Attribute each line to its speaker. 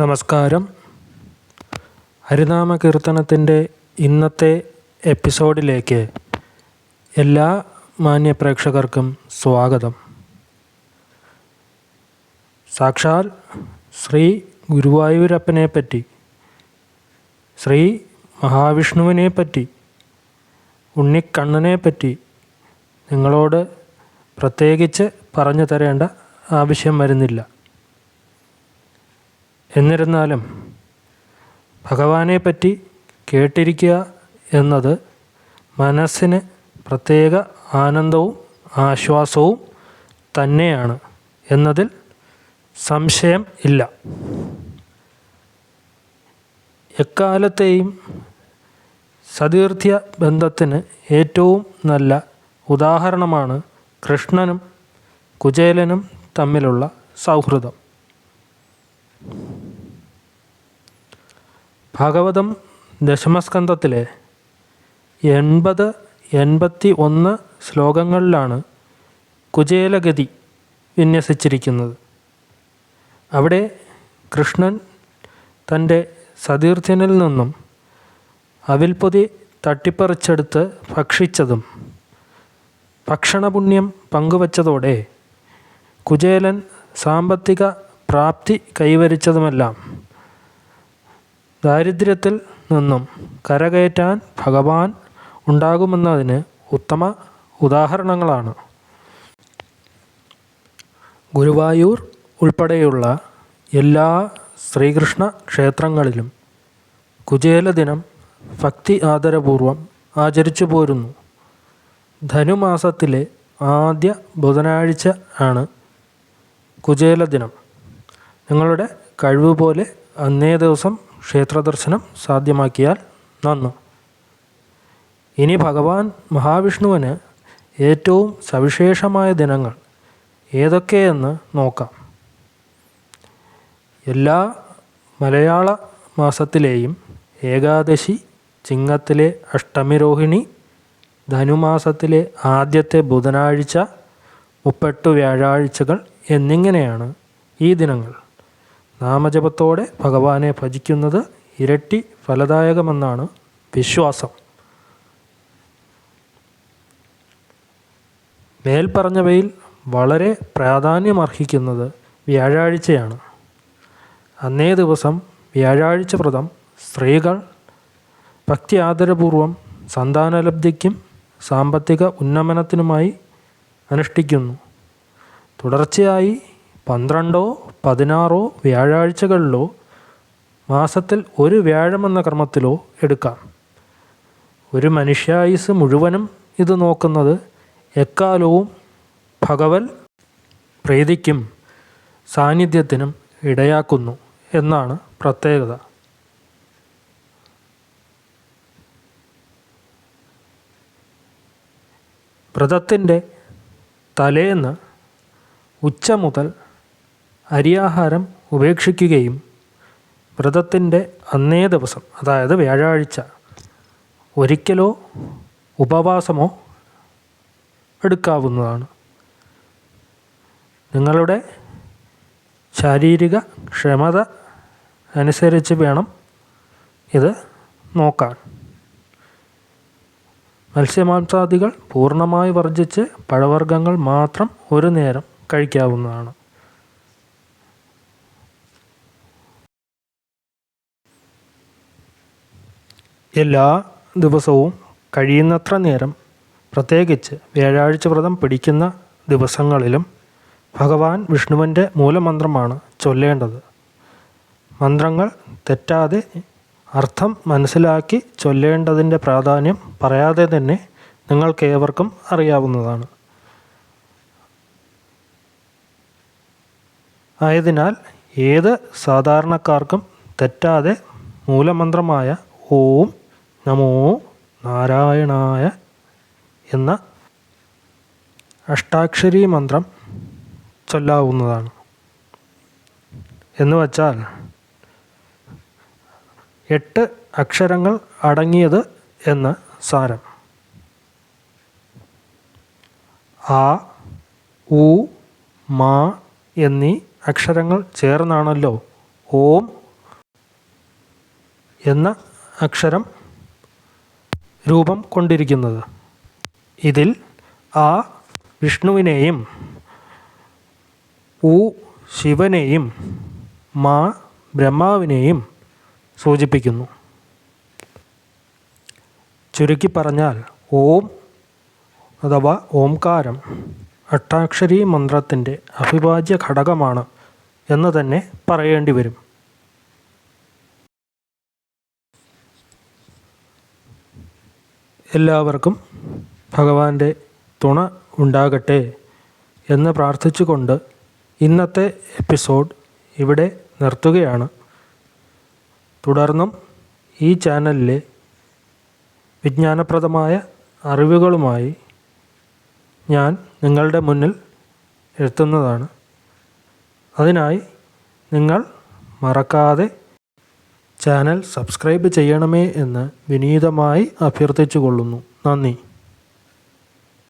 Speaker 1: നമസ്കാരം. ഹരിനാമ കീർത്തനത്തിന്റെ ഇന്നത്തെ എപ്പിസോഡിലേക്ക് എല്ലാ മാന്യ പ്രേക്ഷകർക്കും സ്വാഗതം. സാക്ഷാൽ ശ്രീ ഗുരുവായൂരപ്പനെ പറ്റി ശ്രീ മഹാവിഷ്ണുവിനെ പറ്റി ഉണ്ണിക്കണ്ണനെ പറ്റി നിങ്ങളോട് പ്രത്യേകിച്ച് പറഞ്ഞു തരേണ്ട ആവശ്യം വരുന്നില്ല. എന്നിരുന്നാലും ഭഗവാനെ പറ്റി കേട്ടിരിക്കുക എന്നത് മനസ്സിന് പ്രത്യേക ആനന്ദവും ആശ്വാസവും തന്നെയാണ് എന്നതിൽ സംശയം ഇല്ല. എക്കാലത്തെയും സതീർത്ഥ്യ ബന്ധത്തിന് ഏറ്റവും നല്ല ഉദാഹരണമാണ് കൃഷ്ണനും കുചേലനും തമ്മിലുള്ള സൗഹൃദം. ഭാഗവതം ദശമസ്കന്ധത്തിലെ എൺപത് എൺപത്തി ഒന്ന് ശ്ലോകങ്ങളിലാണ് കുചേലഗതി വിന്യസിച്ചിരിക്കുന്നത്. അവിടെ കൃഷ്ണൻ തന്റെ സതീർത്ഥ്യനിൽ നിന്നും അവിൽപ്പൊതി തട്ടിപ്പറിച്ചെടുത്ത് ഭക്ഷിച്ചതും ഭക്ഷണപുണ്യം പങ്കുവച്ചതോടെ കുചേലൻ സാമ്പത്തിക പ്രാപ്തി കൈവരിച്ചതുമെല്ലാം ദാരിദ്ര്യത്തിൽ നിന്നും കരകയറ്റാൻ ഭഗവാൻ ഉണ്ടാകുമെന്നതിന് ഉത്തമ ഉദാഹരണങ്ങളാണ്. ഗുരുവായൂർ ഉൾപ്പെടെയുള്ള എല്ലാ ശ്രീകൃഷ്ണ ക്ഷേത്രങ്ങളിലും കുചേല ദിനം ഭക്തി ആദരപൂർവം ആചരിച്ചു പോരുന്നു. ധനുമാസത്തിലെ ആദ്യ ബുധനാഴ്ച ആണ് കുചേല ദിനം നിങ്ങളുടെ കഴിവ് പോലെ അന്നേ ദിവസം ക്ഷേത്രദർശനം സാധ്യമാക്കിയാൽ നന്ന്. ഇനി ഭഗവാൻ മഹാവിഷ്ണുവിന് ഏറ്റവും സവിശേഷമായ ദിനങ്ങൾ ഏതൊക്കെയെന്ന് നോക്കാം. എല്ലാ മലയാള മാസത്തിലെയും ഏകാദശി ചിങ്ങത്തിലെ അഷ്ടമിരോഹിണി ധനുമാസത്തിലെ ആദ്യത്തെ ബുധനാഴ്ച മുപ്പെട്ട് വ്യാഴാഴ്ചകൾ എന്നിങ്ങനെയാണ് ഈ ദിനങ്ങൾ. നാമജപത്തോടെ ഭഗവാനെ ഭജിക്കുന്നത് ഇരട്ടി ഫലദായകമെന്നാണ് വിശ്വാസം. മേൽപ്പറഞ്ഞവയിൽ വളരെ പ്രാധാന്യമർഹിക്കുന്നത് വ്യാഴാഴ്ചയാണ്. അന്നേ ദിവസം വ്യാഴാഴ്ച വ്രതം സ്ത്രീകൾ ഭക്തി ആദരപൂർവം സന്താനലബ്ധിക്കും സാമ്പത്തിക ഉന്നമനത്തിനുമായി അനുഷ്ഠിക്കുന്നു. തുടർച്ചയായി പന്ത്രണ്ടോ പതിനാറോ വ്യാഴാഴ്ചകളിലോ മാസത്തിൽ ഒരു വ്യാഴമെന്ന കർമ്മത്തിലോ എടുക്കാം. ഒരു മനുഷ്യായുസ് മുഴുവനും ഇത് നോക്കുന്നത് എക്കാലവും ഭഗവൽ പ്രീതിക്കും സാന്നിധ്യത്തിനും ഇടയാക്കുന്നു എന്നാണ് പ്രത്യേകത. വ്രതത്തിന്റെ തലേന്ന് ഉച്ച മുതൽ അരിയാഹാരം ഉപേക്ഷിക്കുകയും വ്രതത്തിന്റെ അന്നേ ദിവസം അതായത് വ്യാഴാഴ്ച ഒരിക്കലോ ഉപവാസമോ എടുക്കാവുന്നതാണ്. നിങ്ങളുടെ ശാരീരിക ക്ഷമത അനുസരിച്ച് വേണം ഇത് നോക്കാൻ. മത്സ്യമാംസാദികൾ പൂർണമായി വർജിച്ച് പഴവർഗങ്ങൾ മാത്രം ഒരു നേരം കഴിക്കാവുന്നതാണ്. എല്ലാ ദിവസവും കഴിയുന്നത്ര നേരം പ്രത്യേകിച്ച് വ്യാഴാഴ്ച വ്രതം പിടിക്കുന്ന ദിവസങ്ങളിലും ഭഗവാൻ വിഷ്ണുവിന്റെ മൂലമന്ത്രമാണ് ചൊല്ലേണ്ടത്. മന്ത്രങ്ങൾ തെറ്റാതെ അർത്ഥം മനസ്സിലാക്കി ചൊല്ലേണ്ടതിന്റെ പ്രാധാന്യം പറയാതെ തന്നെ നിങ്ങൾക്കേവർക്കും അറിയാവുന്നതാണ്. ആയതിനാൽ ഏത് സാധാരണക്കാർക്കും തെറ്റാതെ മൂലമന്ത്രമായ ഓം നമോ നാരായണായ എന്ന അഷ്ടാക്ഷരി മന്ത്രം ചൊല്ലാവുന്നതാണ്. എന്ന് വച്ചാൽ എട്ട് അക്ഷരങ്ങൾ അടങ്ങിയത് എന്ന് സാരം. ആ ഉ മാ എന്നീ അക്ഷരങ്ങൾ ചേർന്നാണല്ലോ ഓം എന്ന അക്ഷരം രൂപം കൊണ്ടിരിക്കുന്നത്. ഇതിൽ ആ വിഷ്ണുവിനെയും ഉ ശിവനെയും മാ ബ്രഹ്മാവിനെയും സൂചിപ്പിക്കുന്നു. ചുരുക്കി പറഞ്ഞാൽ ഓം അഥവാ ഓംകാരം അഷ്ടാക്ഷരി മന്ത്രത്തിന്റെ അവിഭാജ്യ ഘടകമാണ് എന്ന് തന്നെ പറയേണ്ടി വരും. എല്ലാവർക്കും ഭഗവാന്റെ തുണ ഉണ്ടാകട്ടെ എന്ന് പ്രാർത്ഥിച്ചുകൊണ്ട് ഇന്നത്തെ എപ്പിസോഡ് ഇവിടെ നിർത്തുകയാണ്. തുടർന്നും ഈ ചാനലിലെ വിജ്ഞാനപ്രദമായ അറിവുകളുമായി ഞാൻ നിങ്ങളുടെ മുന്നിൽ എത്തുന്നതാണ്. അതിനായി നിങ്ങൾ മറക്കാതെ ചാനൽ സബ്സ്ക്രൈബ് ചെയ്യണമേ എന്ന് വിനീതമായി അഭ്യർത്ഥിച്ചു കൊള്ളുന്നു നന്ദി.